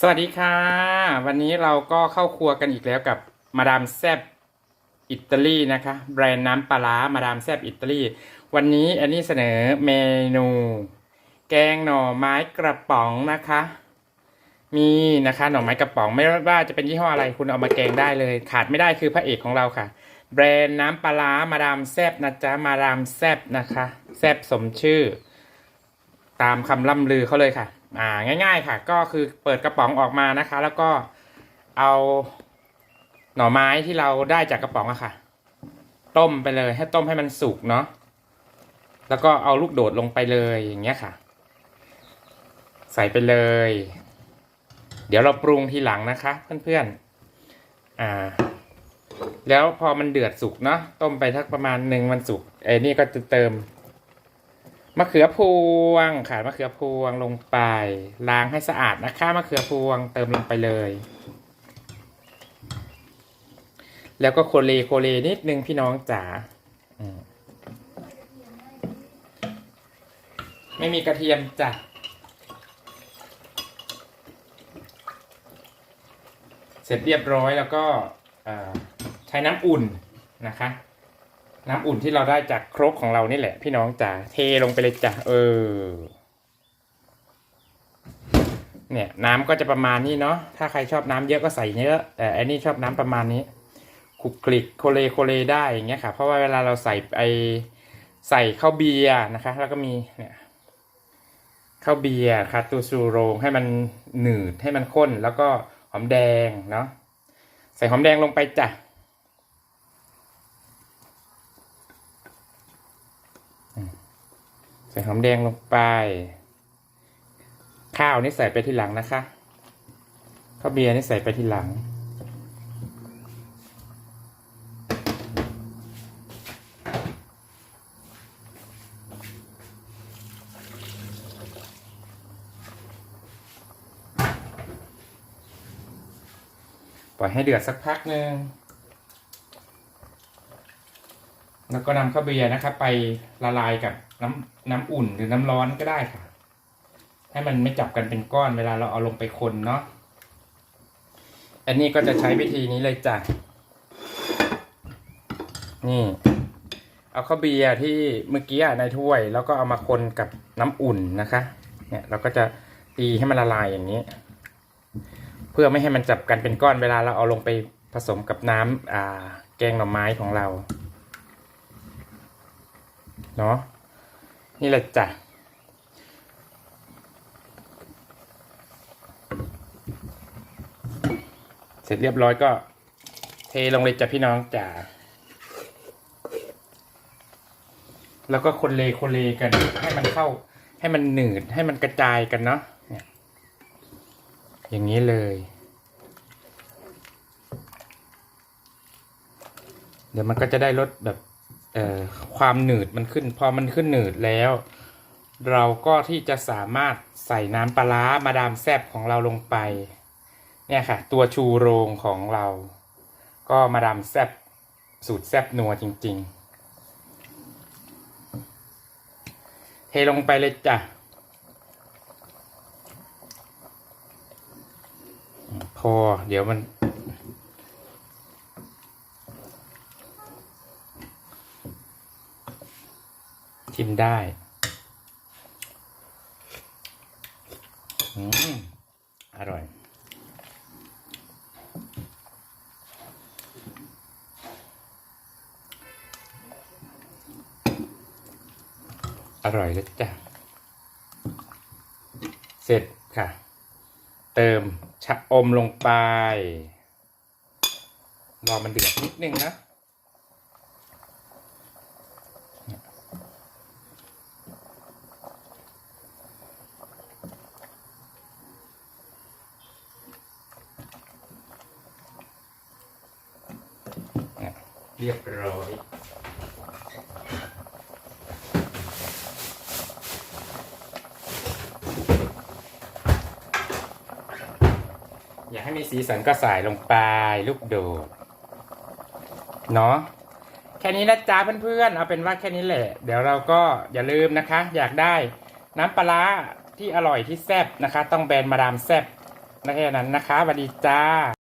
สวัสดีค่ะ วันนี้เราก็เข้าครัวกันอีกแล้วกับมาดามแซบอิตาลีนะคะ แบรนด์น้ำปลาร้ามาดามแซบอิตาลีวันนี้อันนี้เสนอเมนู แกงหน่อไม้กระป๋องนะคะ มีนะคะหน่อไม้กระป๋องไม่ว่าจะเป็นยี่ห้ออะไรคุณเอามาแกงได้เลย ขาดไม่ได้คือพระเอกของเราค่ะ แบรนด์น้ำปลาร้ามาดามแซบนะจ๊ะมาดามแซบนะคะแซบสมชื่อ ตามคำล่ำลือเขาเลยค่ะ อ่าง่าย ๆ ค่ะ ก็คือเปิดกระป๋องออกมานะคะ แล้วก็เอาหน่อไม้ที่เราได้จากกระป๋องอะค่ะ ต้มไปเลยให้ต้มให้มันสุกเนาะแล้วก็เอาลูกโดดลงไปเลยอย่างเงี้ยค่ะ ใส่ไปเลย เดี๋ยวเราปรุงทีหลังนะคะ เพื่อนๆอ่า แล้วพอมันเดือดสุกเนาะต้มไปทักประมาณหนึ่งมันสุกไอ้นี่ก็จะเติม มะเขือพวงค่ะมะเขือพวงลงไป ล้างให้สะอาดนะคะมะเขือพวงเติมลงไปเลย แล้วก็โคเลโคเลนิดนึงพี่น้องจ๋าไม่มีกระเทียมจ้ะเสร็จเรียบร้อยแล้วก็ใช้น้ำอุ่นนะคะ น้ำอุ่นที่เราได้จากครกของเรานี่แหละ พี่น้องจ๋าเทลงไปเลยจ้ะเออ เนี่ย น้ำก็จะประมาณนี้เนาะถ้าใครชอบน้ำเยอะก็ใส่เยอะแต่อันนี้ชอบน้ำประมาณนี้คลุกคลิกโคเลโคเลได้อย่างเงี้ยค่ะ เพราะว่าเวลาเราใส่ไอใส่ข้าวเบียร์นะคะ แล้วก็มีเนี่ยข้าวเบียร์คาตูซูโรงให้มันหนืดให้มันข้น แล้วก็หอมแดงเนาะใส่หอมแดงลงไปจ้ะ ใส่หอมแดงลงไป ข้าวนี่ใส่ไปทีหลังนะคะข้าวเบียร์นี่ใส่ไปทีหลัง ปล่อยให้เดือดสักพักหนึ่ง แล้วก็นำข้าวเบียร์นะครับ ไปละลายกับน้ำน้ำอุ่นหรือน้ำร้อนก็ได้ค่ะ ให้มันไม่จับกันเป็นก้อนเวลาเราเอาลงไปคนเนาะอันนี้ก็จะใช้วิธีนี้เลยจ้ะนี่ เอาข้าวเบียร์ที่เมื่อกี้ในถ้วย แล้วก็เอามาคนกับน้ำอุ่นนะคะ เนี่ยเราก็จะตีให้มันละลายอย่างนี้ เพื่อไม่ให้มันจับกันเป็นก้อนเวลาเราเอาลงไปผสมกับน้ำแกงหน่อไม้ของเรา เนาะนี่แหละจ้ะเสร็จเรียบร้อยก็เทลงเลยจ้ะพี่น้องจ๋าแล้วก็คนเลคนเลกัน ให้มันเข้า ให้มันหนืดให้มันกระจายกันเนาะเนี่ยอย่างนี้เลย เดี๋ยวมันก็จะได้ลดแบบ ความหนืดมันขึ้น พอมันขึ้นหนืดแล้ว เราก็ที่จะสามารถใส่น้ำปลาร้มาดามแซบของเราลงไป เนี่ยค่ะ ตัวชูโรงของเรา ก็มาดามแซบสูตรแซบนัวจริง ๆ เทลงไปเลยจ้ะพอเดี๋ยวมัน ได้ อืม อร่อย อร่อยเลยจ้ะ เสร็จค่ะ เติมชะอมลงไป รอมันเดือดนิดนึงนะ รียบร้อยอยากให้มีสีสันก็ใส่ลงไปลูกโดดเนาะแค่นี้นะจ๊ะเพื่อนๆเอาเป็นว่าแค่นี้แหละ เดี๋ยวเราก็อย่าลืมนะคะ อยากได้น้ำปลาร้าที่อร่อยที่แซ่บนะคะ ต้องแบรนด์มาดามแซ่บได้แค่นั้นนะคะสวัสดีจ้า